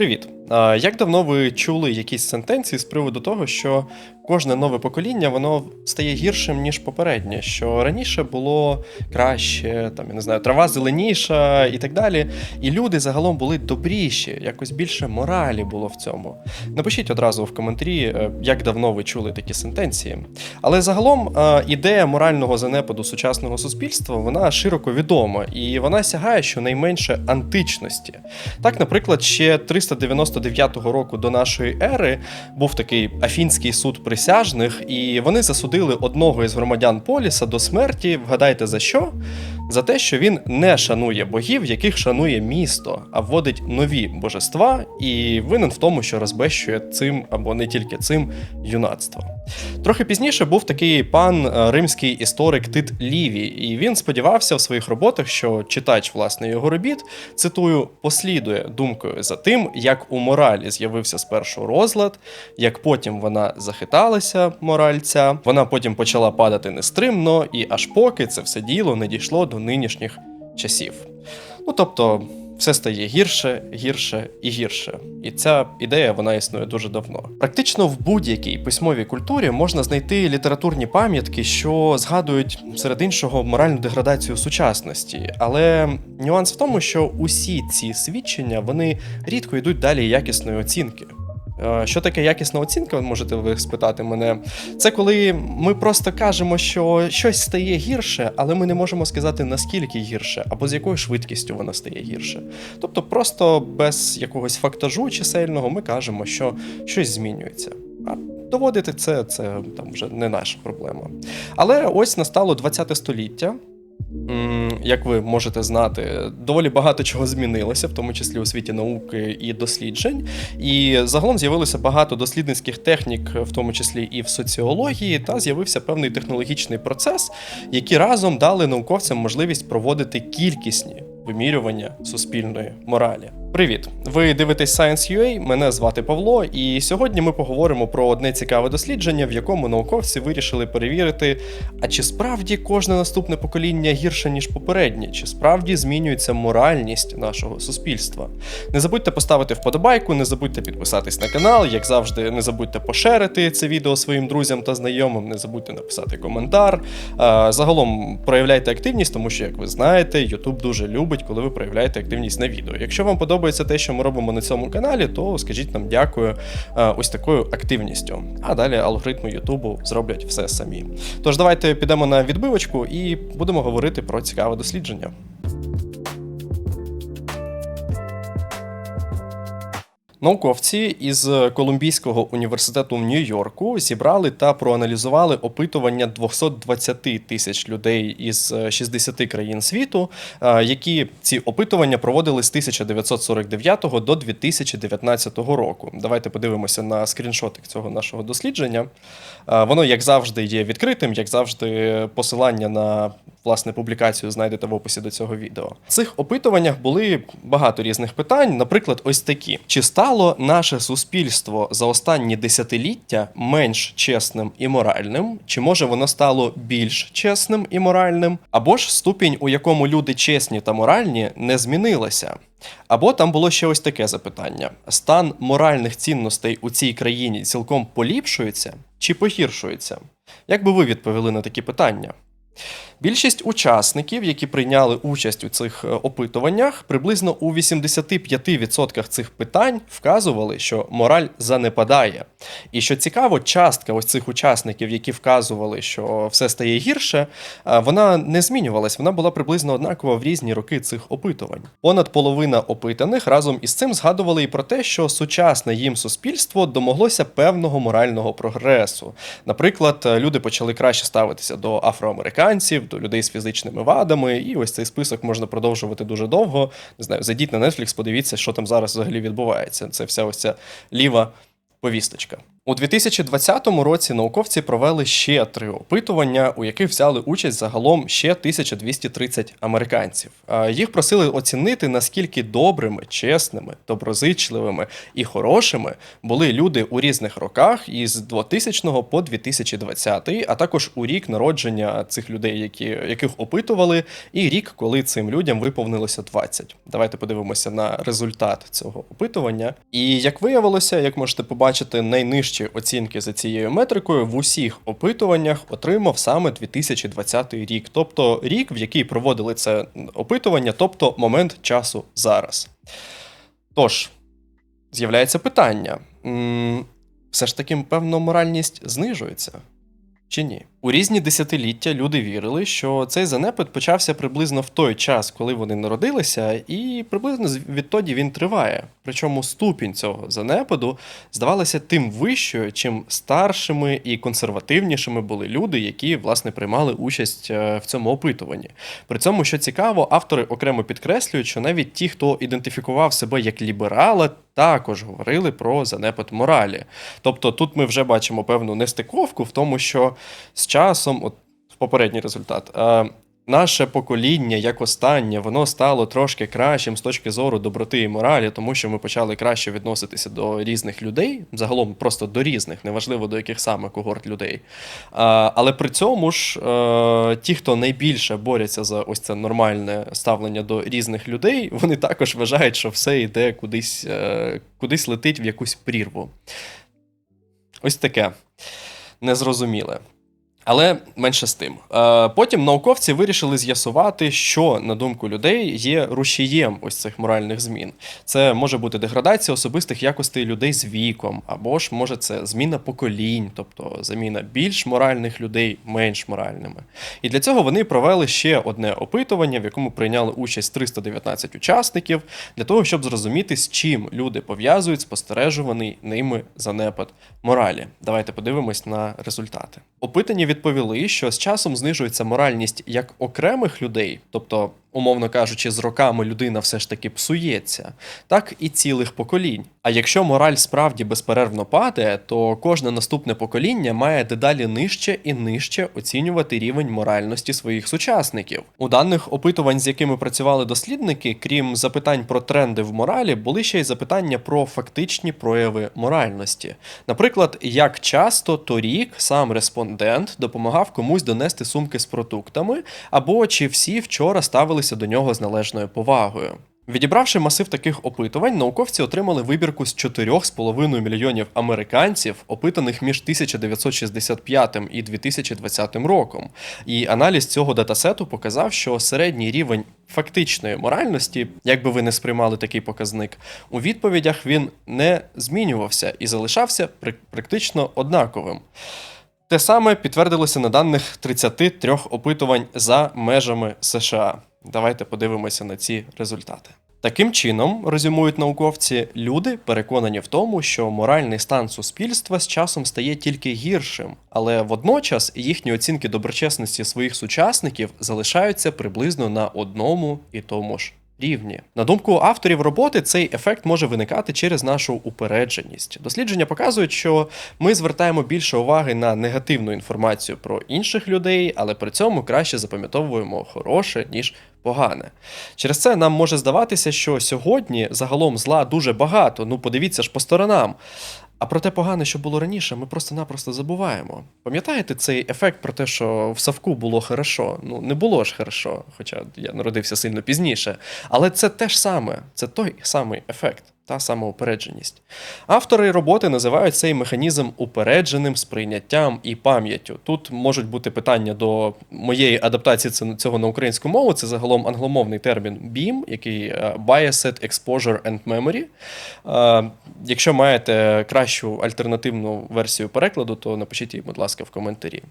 Привіт! Як давно ви чули якісь сентенції з приводу того, що кожне нове покоління воно стає гіршим, ніж попереднє, що раніше було краще, там я не знаю, трава зеленіша і так далі. І люди загалом були добріші, якось більше моралі було в цьому. Напишіть одразу в коментарі, е, як давно ви чули такі сентенції. Але загалом е, ідея морального занепаду сучасного суспільства вона широко відома, і вона сягає щонайменше античності. Так, наприклад, ще 399 року до нашої ери був такий афінський суд присяжних, і вони засудили одного із громадян Поліса до смерті. Вгадайте за що? За те, що він не шанує богів, яких шанує місто, а вводить нові божества, і винен в тому, що розбещує цим або не тільки цим юнацтво. Трохи пізніше був такий пан е, римський історик Тит Лівій, і він сподівався в своїх роботах, що читач власне його робіт, цитую, послідує думкою за тим, як у моралі з'явився спершу розлад, як потім вона захиталася, мораль ця, вона потім почала падати нестримно, і аж поки це все діло не дійшло до нинішніх часів. Ну тобто. Все стає гірше, гірше і гірше. І ця ідея вона існує дуже давно. Практично в будь-якій письмовій культурі можна знайти літературні пам'ятки, що згадують серед іншого моральну деградацію сучасності. Але нюанс в тому, що усі ці свідчення вони рідко йдуть далі якісної оцінки. Е, Що таке якісна оцінка, можете ви спитати мене. Це коли ми просто кажемо, що щось стає гірше, але ми не можемо сказати наскільки гірше, або з якою швидкістю воно стає гірше. Тобто, просто без якогось фактажу чисельного ми кажемо, що щось змінюється. А доводити це, це там вже не наша проблема. Але ось настало 20 століття. Як ви можете знати, доволі багато чого змінилося, в тому числі у світі науки і досліджень. І загалом з'явилося багато дослідницьких технік, в тому числі і в соціології, та з'явився певний технологічний процес, які разом дали науковцям можливість проводити кількісні вимірювання суспільної моралі. Привіт! Ви дивитесь Science.ua, мене звати Павло, і сьогодні ми поговоримо про одне цікаве дослідження, в якому науковці вирішили перевірити, а чи справді кожне наступне покоління гірше, ніж попереднє, чи справді змінюється моральність нашого суспільства. Не забудьте поставити вподобайку, не забудьте підписатись на канал, як завжди, не забудьте пошерити це відео своїм друзям та знайомим, не забудьте написати коментар. Загалом проявляйте активність, тому що, як ви знаєте, YouTube дуже любить, коли ви проявляєте активність на відео. Якщо вам подобається те, що ми робимо на цьому каналі, то скажіть нам дякую а, ось такою активністю. А далі алгоритми Ютубу зроблять все самі. Тож давайте підемо на відбивочку і будемо говорити про цікаве дослідження. Науковці із Колумбійського університету в Нью-Йорку зібрали та проаналізували опитування 220 тисяч людей із 60 країн світу, е, які ці опитування проводили з 1949 до 2019 року. Давайте подивимося на скріншотик цього нашого дослідження. Е, Воно, як завжди, є відкритим, як завжди, посилання на власне публікацію знайдете в описі до цього відео. В цих опитуваннях були багато різних питань, наприклад, ось такі: чи стало наше суспільство за останні десятиліття менш чесним і моральним, чи може воно стало більш чесним і моральним, або ж ступінь, у якому люди чесні та моральні, не змінилася. Або там було ще ось таке запитання: стан моральних цінностей у цій країні цілком поліпшується чи погіршується? Як би ви відповіли на такі питання? Більшість учасників, які прийняли участь у цих е, опитуваннях, приблизно у 85% цих питань вказували, що мораль занепадає. І що цікаво, частка ось цих учасників, які вказували, що все стає гірше, е, вона не змінювалась, вона була приблизно однакова в різні роки цих опитувань. Понад половина опитаних разом із цим згадували і про те, що сучасне їм суспільство домоглося певного морального прогресу. Наприклад, е, люди почали краще ставитися до афроамериканців, до людей з фізичними вадами, і ось цей список можна продовжувати дуже довго. Не знаю, зайдіть на Netflix, подивіться, що там зараз взагалі відбувається. Це вся ось ця ліва повісточка. У 2020 році науковці провели ще три опитування, у яких взяли участь загалом ще 1230 американців. Їх просили оцінити, наскільки добрими, чесними, доброзичливими і хорошими були люди у різних роках із 2000 по 2020, а також у рік народження цих людей, які, яких опитували, і рік, коли цим людям виповнилося 20. Давайте подивимося на результат цього опитування. І як виявилося, як можете побачити, найнижчі оцінки за цією метрикою в усіх опитуваннях отримав саме 2020 рік, тобто рік, в який проводили це опитування, тобто момент часу зараз. Тож, з'являється питання: все ж таки, певно, моральність знижується. Чи ні? У різні десятиліття люди вірили, що цей занепад почався приблизно в той час, коли вони народилися, і приблизно відтоді він триває. Причому ступінь цього занепаду здавалося тим вищою, чим старшими і консервативнішими були люди, які власне приймали участь е, в цьому опитуванні. При цьому, що цікаво, автори окремо підкреслюють, що навіть ті, хто ідентифікував себе як ліберали, також говорили про занепад моралі. Тобто тут ми вже бачимо певну нестиковку в тому, що з часом, от попередній результат. Е, Наше покоління, як останнє, воно стало трошки кращим з точки зору доброти і моралі, тому що ми почали краще відноситися до різних людей, загалом просто до різних, неважливо до яких саме когорт людей. А, але при цьому ж е, ті, хто найбільше борються за ось це нормальне ставлення до різних людей, вони також вважають, що все йде кудись, е, кудись летить в якусь прірву. Ось таке незрозуміле. Але менше з тим. Е, Потім науковці вирішили з'ясувати, що, на думку людей, є рушієм ось цих моральних змін. Це може бути деградація особистих якостей людей з віком, або ж може це зміна поколінь, тобто заміна більш моральних людей менш моральними. І для цього вони провели ще одне опитування, в якому прийняли участь 319 учасників, для того, щоб зрозуміти, з чим люди пов'язують спостережуваний ними занепад моралі. Давайте подивимось на результати. Опитані відповіли, що з часом знижується моральність як окремих людей, тобто, умовно кажучи, з роками людина все ж таки псується, так і цілих поколінь. А якщо мораль справді безперервно падає, то кожне наступне покоління має дедалі нижче і нижче оцінювати рівень моральності своїх сучасників. У даних опитувань, з якими працювали дослідники, крім запитань про тренди в моралі, були ще й запитання про фактичні прояви моральності. Наприклад, як часто торік сам респондент допомагав комусь донести сумки з продуктами, або чи всі вчора ставилися до нього з належною повагою. Відібравши масив таких опитувань, науковці отримали вибірку з 4,5 мільйонів американців, опитаних між 1965 і 2020 роком. І аналіз цього датасету показав, що середній рівень фактичної моральності, як би ви не сприймали такий показник, у відповідях він не змінювався і залишався прик- практично однаковим. Те саме підтвердилося на даних 33 опитувань за межами США. Давайте подивимося на ці результати. Таким чином, резюмують науковці, люди переконані в тому, що моральний стан суспільства з часом стає тільки гіршим, але водночас їхні оцінки доброчесності своїх сучасників залишаються приблизно на одному і тому ж рівні. На думку авторів роботи, цей ефект може виникати через нашу упередженість. Дослідження показують, що ми звертаємо більше уваги на негативну інформацію про інших людей, але при цьому краще запам'ятовуємо хороше, ніж погане. Через це нам може здаватися, що сьогодні загалом зла дуже багато. Ну подивіться ж по сторонам. А про те погане, що було раніше, ми просто-напросто забуваємо. Пам'ятаєте цей ефект про те, що в Савку було хорошо? Ну, не було ж хорошо, хоча я народився сильно пізніше. Але це те ж саме, це той самий ефект, та сама упередженість. Автори роботи називають цей механізм упередженим сприйняттям і пам'яттю. Тут можуть бути питання до моєї адаптації цього на українську мову. Це загалом англомовний термін BEAM, який е, Biased Exposure and Memory. Е, Якщо маєте кращу альтернативну версію перекладу, то напишіть її, будь ласка, в коментарі.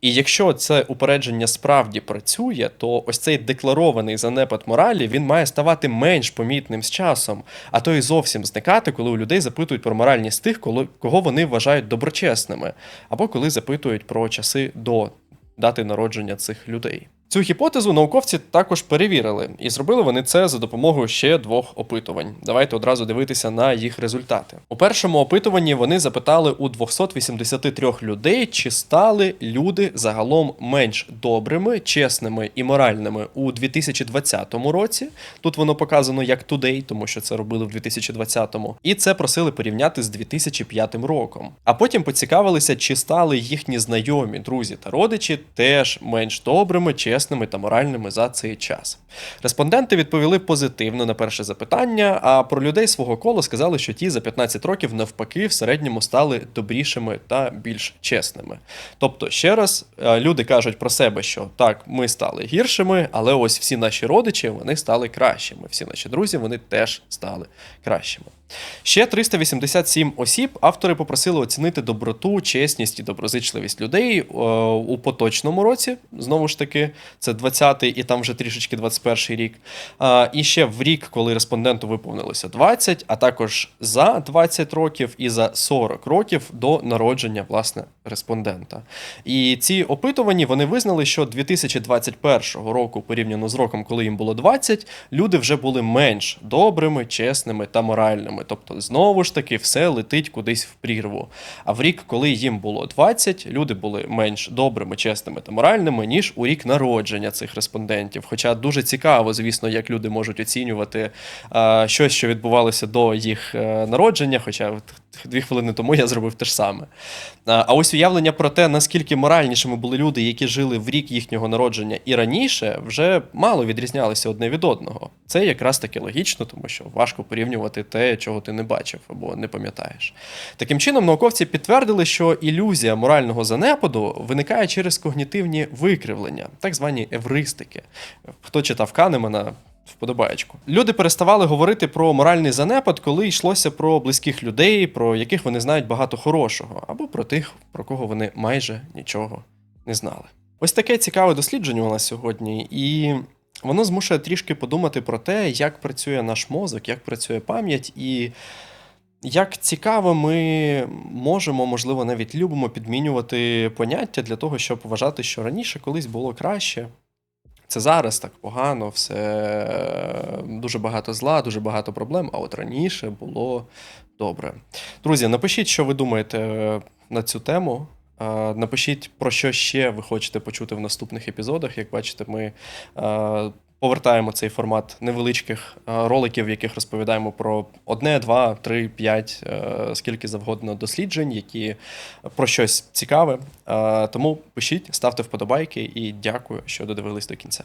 І якщо це упередження справді працює, то ось цей декларований занепад моралі він має ставати менш помітним з часом, а то і зовсім зникати, коли у людей запитують про моральність тих, коли- кого вони вважають доброчесними, або коли запитують про часи до дати народження цих людей. Цю гіпотезу науковці також перевірили, і зробили вони це за допомогою ще двох опитувань. Давайте одразу дивитися на їх результати. У першому опитуванні вони запитали у 283 людей, чи стали люди загалом менш добрими, чесними і моральними у 2020 році. Тут воно показано як today, тому що це робили в 2020-му. І це просили порівняти з 2005 роком. А потім поцікавилися, чи стали їхні знайомі, друзі та родичі теж менш добрими, чесними та моральними за цей час. Респонденти відповіли позитивно на перше запитання, а про людей свого кола сказали, що ті за 15 років навпаки в середньому стали добрішими та більш чесними. Тобто, ще раз, е, люди кажуть про себе, що так, ми стали гіршими, але ось всі наші родичі вони стали кращими. Всі наші друзі вони теж стали кращими. Ще 387 осіб автори попросили оцінити доброту, чесність і доброзичливість людей е, у поточному році. Знову ж таки, це 20-й і там вже трішечки 21-й рік. А, І ще в рік, коли респонденту виповнилося 20, а також за 20 років і за 40 років до народження власне респондента. І ці опитувані вони визнали, що 2021 року, порівняно з роком, коли їм було 20, люди вже були менш добрими, чесними та моральними. Тобто, знову ж таки, все летить кудись в прірву. А в рік, коли їм було 20, люди були менш добрими, чесними та моральними, ніж у рік народження цих респондентів. Хоча дуже цікаво, звісно, як люди можуть оцінювати а, щось, що відбувалося до їх е, народження. Хоча дві хвилини тому я зробив те ж саме. А ось уявлення про те, наскільки моральнішими були люди, які жили в рік їхнього народження і раніше, вже мало відрізнялися одне від одного. Це якраз таки логічно, тому що важко порівнювати те, чого ти не бачив або не пам'ятаєш. Таким чином, науковці підтвердили, що ілюзія морального занепаду виникає через когнітивні викривлення, так звані евристики. Хто читав Канемана, Вподобаєчку. Люди переставали говорити про моральний занепад, коли йшлося про близьких людей, про яких вони знають багато хорошого, або про тих, про кого вони майже нічого не знали. Ось таке цікаве дослідження у нас сьогодні, і воно змушує трішки подумати про те, як працює наш мозок, як працює пам'ять, і як цікаво ми можемо, можливо, навіть любимо підмінювати поняття для того, щоб вважати, що раніше колись було краще. Це зараз так погано, все дуже багато зла, дуже багато проблем, а от раніше було добре. Друзі, напишіть, що ви думаєте на цю тему. Е, Напишіть, про що ще ви хочете почути в наступних епізодах. Як бачите, ми е, повертаємо цей формат невеличких е, роликів, в яких розповідаємо про одне, два, три, п'ять, е, скільки завгодно досліджень, які про щось цікаве. Е, Тому пишіть, ставте вподобайки і дякую, що додивились до кінця.